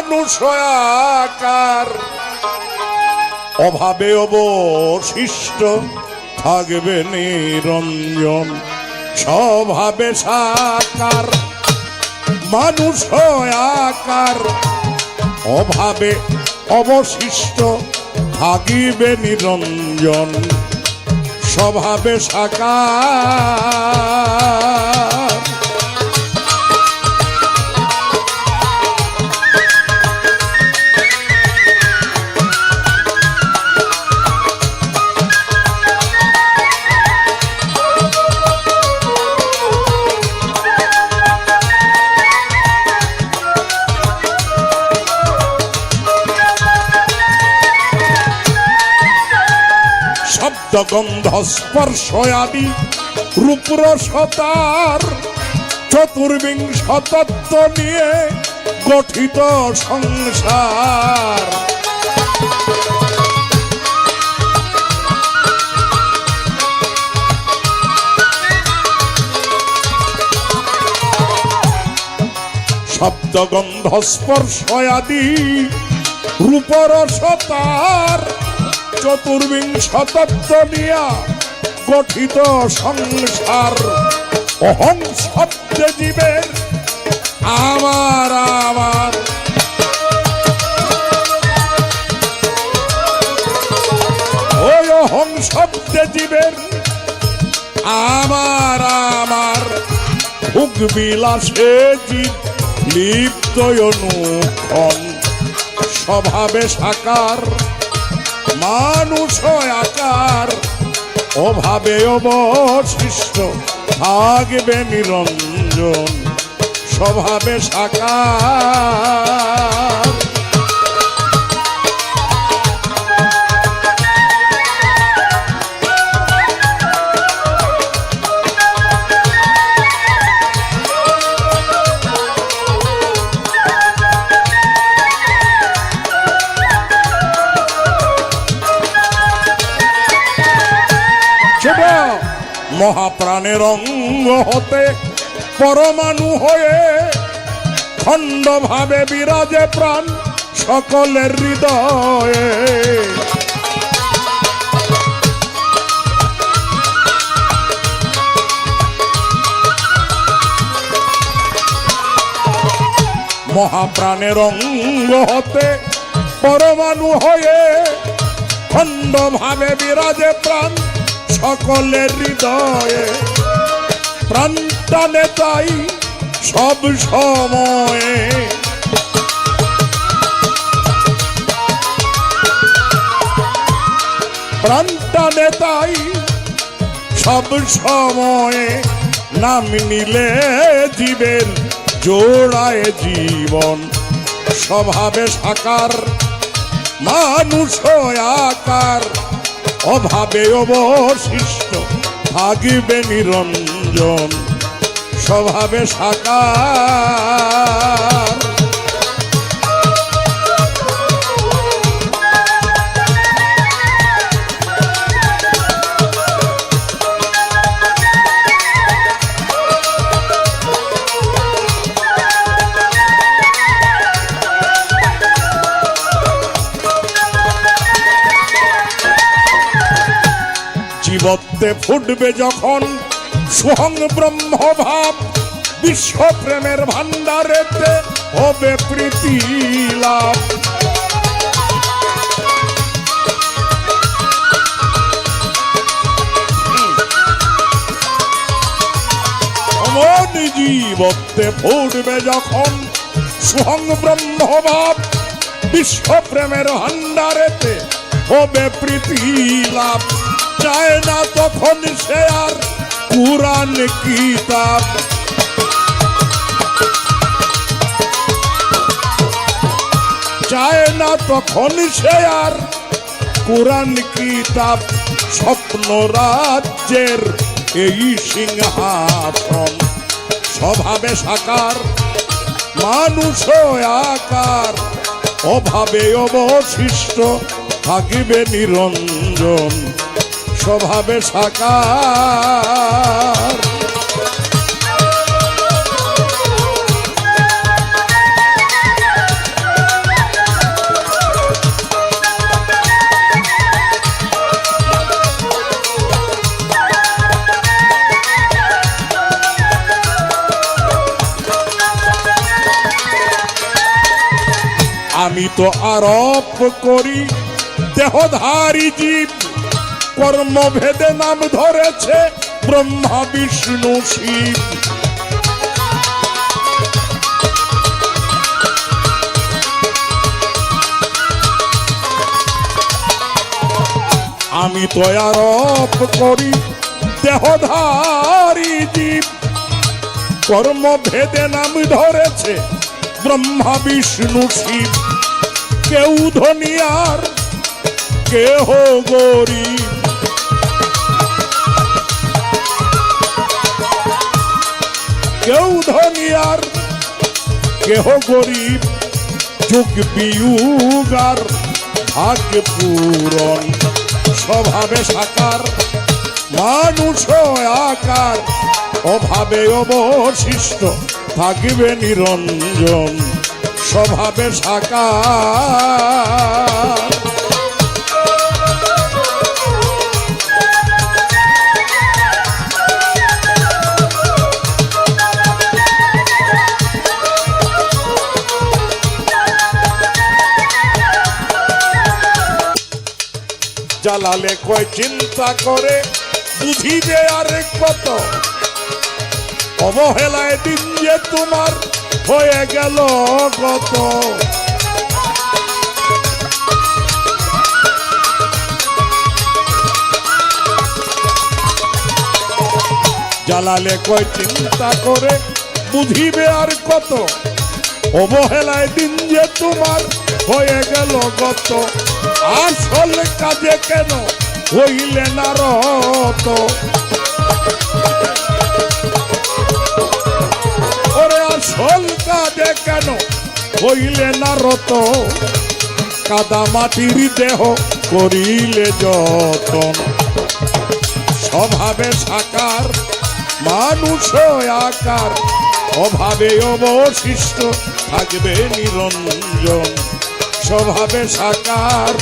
মানুষয়াকার অভাবে অবশিষ্ট থাকবে নিরঞ্জন, স্বভাবে সাকার। মানুষ আকার, অভাবে অবশিষ্ট থাকিবে নিরঞ্জন, স্বভাবে সাকার। গন্ধ স্পর্শ আদি রূপরসতার চতুর্বিংশ তত্ত্ব নিয়ে গঠিত সংসার। শব্দ গন্ধ স্পর্শ আদি রূপরসতার চতুর্বিংশ তত্ত্ব নিয়া গঠিত সংসার। অহং শব্দে জীবের আমার আমার ওই অহং জীবের আমার আমার ভোগ বিলাসে জীব লিপ্ত স্বভাবে সাকার। মানুষ আকার অভাবে অবশিষ্ট থাকবে নিরঞ্জন স্বভাবে সাকার। মহাপ্রাণের অঙ্গ হতে পরমাণু হয়ে খণ্ড ভাবে বিরাজে প্রাণ সকলের হৃদয়ে। মহাপ্রাণের অঙ্গ হতে পরমাণু হয়ে খণ্ড ভাবে বিরাজে প্রাণ সকলের হৃদয়ে প্রাণটানে তাই সব সময়ে। প্রাণটানে তাই সব সময়ে নাম নিলে জীবের জোড়ায় জীবন। স্বভাবে সাকার, মানুষ আকার। অভাবে অবশিষ্ট থাকিবে নিরঞ্জন। স্বভাবে সাকার। জীবত্বে ফুটবে যখন সুহং ব্রহ্ম ভাব বিশ্ব প্রেমের ভান্ডারেতে হবে প্রীতি লাভ জীবত্বে ফুটবে যখন সুহং ব্রহ্ম ভাব বিশ্ব প্রেমের ভান্ডারেতে হবে প্রীতি লাভ চায় না তখন সে আর কুরআন কিতাব চায় না তখন সে আর কোরআন কিতাব স্বপ্ন রাজ্যের এই সিংহাসন। স্বভাবে সাকার মানুষ আকার অভাবে অবশিষ্ট থাকিবে নিরঞ্জন। স্বভাবে সাকার। আমি তো আরোপ করি দেহধারী জীব কর্মভেদে নাম ধরেছে ব্রহ্মা, বিষ্ণু, শিব। আমি তো আরোপ করি, দেহধারী জীব। কর্মভেদে নাম ধরেছে ব্রহ্মা, বিষ্ণু, শিব। কেউ ধনী আর কেহ গরিব। কেউ ধনী আর কেহ গরিব যুগ বিয়ুগার, ভাগ্য পূরণ, স্বভাবে সাকার, মানুষ আকার, অভাবে অবশিষ্ট, থাকবে নিরঞ্জন, স্বভাবে সাকার। জ্বালালে কয় চিন্তা করে বুঝিবে আর কত। অবহেলায় দিন যে তোমার হয়ে গেল কত। জ্বালালে কয় চিন্তা করে বুঝিবে আর কত। অবহেলায় দিন যে তোমার হয়ে গেল গত। আসল কাজে কেন হইলে না রত? ওরে, আসল কাজে কেন হইলে না রত? কাদা মাটির দেহ করিলে যতন। স্বভাবে সাকার, মানুষ আকার। অভাবে অবশিষ্ট থাকবে নিরঞ্জন। স্বভাবে সাকার